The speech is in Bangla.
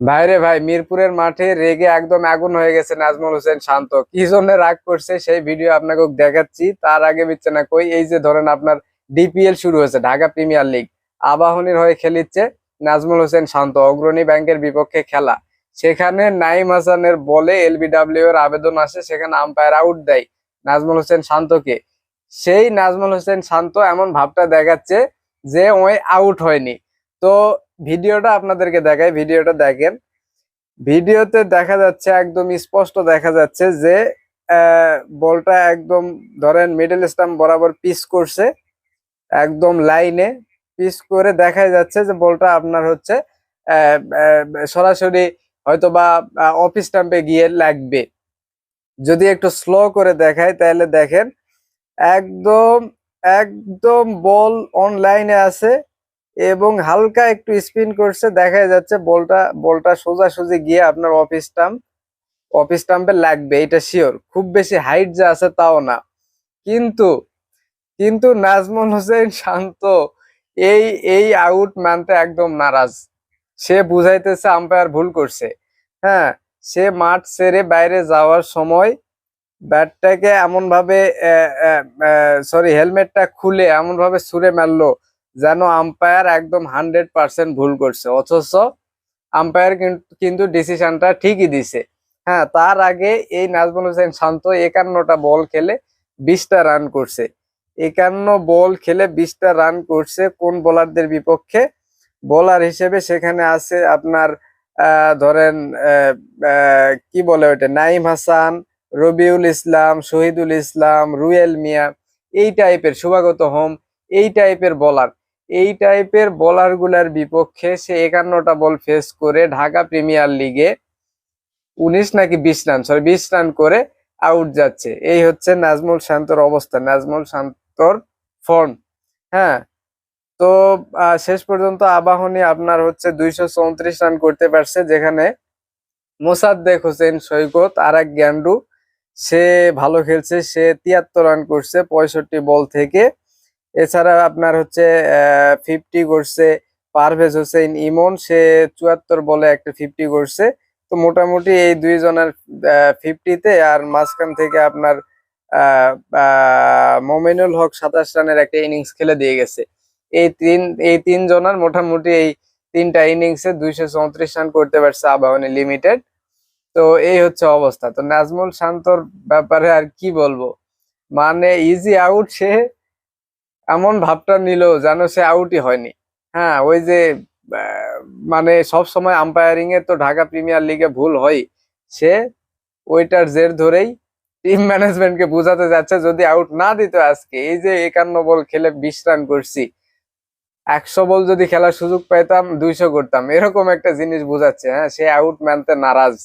ভাইরে ভাই, মিরপুরের মাঠে রেগে একদম আগুন হয়ে গেছে নাজমুল হোসেন শান্ত। কি জন্য রাগ করছে সেই ভিডিও আপনাকে দেখাচ্ছি। তার আগে বিচ্ছে না কই, এই যে ধরেন আপনার ডিপিএল শুরু হয়েছে, ঢাকা প্রিমিয়ার লিগ। আবাহনীর হয়ে খেলিচ্ছে নাজমুল হোসেন শান্ত, অগ্রণী ব্যাংকের বিপক্ষে খেলা। সেখানে নাইম হাসানের বলে এলবিডব্লিউ এর আবেদন আসে, সেখানে আম্পায়ার আউট দেয় নাজমুল হোসেন শান্তকে। সেই নাজমুল হোসেন শান্ত এমন ভাবটা দেখাচ্ছে যে ওই আউট হয়নি। তো ভিডিওটা আপনাদেরকে দেখাই, ভিডিওটা দেখেন। ভিডিওতে দেখা যাচ্ছে, একদম স্পষ্ট দেখা যাচ্ছে যে বলটা একদম ধরেন মিডল স্টাম্প বরাবর পিস করছে, একদম লাইনে পিস করে দেখা যাচ্ছে যে বলটা আপনার হচ্ছে সরাসরি হয়তো বা অফিস স্টাম্পে গিয়ে লাগবে। যদি একটু স্লো করে দেখায় তাহলে দেখেন, একদম একদম বল অনলাইনে আছে। এবং হালকা একটু স্পিন করছে দেখা যাচ্ছে বলটা বলটা সোজাসুজি গিয়ে আপনার অফিস স্টাম্প অফিস স্টাম্পে লাগবে, এটা শিওর খুব বেশি হাইট যে আছে তাও না। কিন্তু কিন্তু নাজমুল হোসেন শান্ত, এই এই আউট মানতে একদম নারাজ। সে বুঝাইতেছে আম্পায়ার ভুল করছে। হ্যাঁ সে মাঠ ছেড়ে বাইরে যাওয়ার সময় ব্যাটটাকে এমন ভাবে সরি হেলমেটটা খুলে এমন ভাবে ছুঁড়ে মারলো। যেন আম্পায়ার একদম হান্ড্রেড পার্সেন্ট ভুল করছে। অথচ আম্পায়ার কিন্তু ডিসিশনটা ঠিকই দিছে। হ্যাঁ তার আগে এই নাজমুল হোসেন শান্ত একান্নটা বল খেলে বিশটা রান করছে। একান্ন বল খেলে বিশটা রান করছে কোন বোলারদের বিপক্ষে? বোলার হিসেবে সেখানে আছে আপনার ধরেন কি বলে ওটা নাইম হাসান, রবিউল ইসলাম, শহীদুল ইসলাম, রুয়েল মিয়া, এই টাইপের সুভাগত হোম, এই টাইপের বলার এই টাইপের বোলারগুলার বিপক্ষে সে একান্নটা বল ফেস করে ঢাকা প্রিমিয়ার লিগে উনিশ নাকি বিশ রান সরি বিশ রান করে আউট যাচ্ছে। এই হচ্ছে নাজমুল শান্তর অবস্থা, নাজমুল শান্তর ফর্ম হ্যাঁ তো শেষ পর্যন্ত আবাহনী আপনার হচ্ছে দুইশো চৌত্রিশ রান করতে পারছে, যেখানে মোসাদ্দেক হোসেন, সৈকত আর এক গ্যান্ডু, সে ভালো খেলছে, সে তিয়াত্তর রান করছে, পঁয়ষট্টি বল থেকে এছাড়া আপনার হচ্ছে ফিফটি করছে পারভেজ হোসেন ইমন সে চুয়াত্তর বলে একটা ফিফটি করছে। তো মোটামুটি এই দুইজনের ফিফটিতে আর মাঝখান থেকে আপনার মোমিনুল হক সাতাশ রানের একটা ইনিংস খেলে দিয়ে গেছে। এই তিন এই তিন জনের মোটামুটি এই তিনটা ইনিংসে দুইশো চৌত্রিশ রান করতে পারছে আবাহনী লিমিটেড তো এই হচ্ছে অবস্থা। তো নাজমুল শান্তর ব্যাপারে আর কি বলব? মানে ইজি আউট সে। এমন ভাবটা নিল যেন সে আউটই হয়নি। হ্যাঁ ওই যে মানে সব সময় আম্পায়ারিং এ তো ঢাকা প্রিমিয়ার লিগে ভুল হয় সে ওইটার জের ধরেই টিম ম্যানেজমেন্টকে বোঝাতে যাচ্ছে যদি আউট না দিত আজকে। এই যে একান্ন বল খেলে বিশ রান করছি, একশো বল যদি খেলার সুযোগ পাইতাম, দুইশো করতাম। এরকম একটা জিনিস বোঝাচ্ছে হ্যাঁ সে আউট মানতে নারাজ।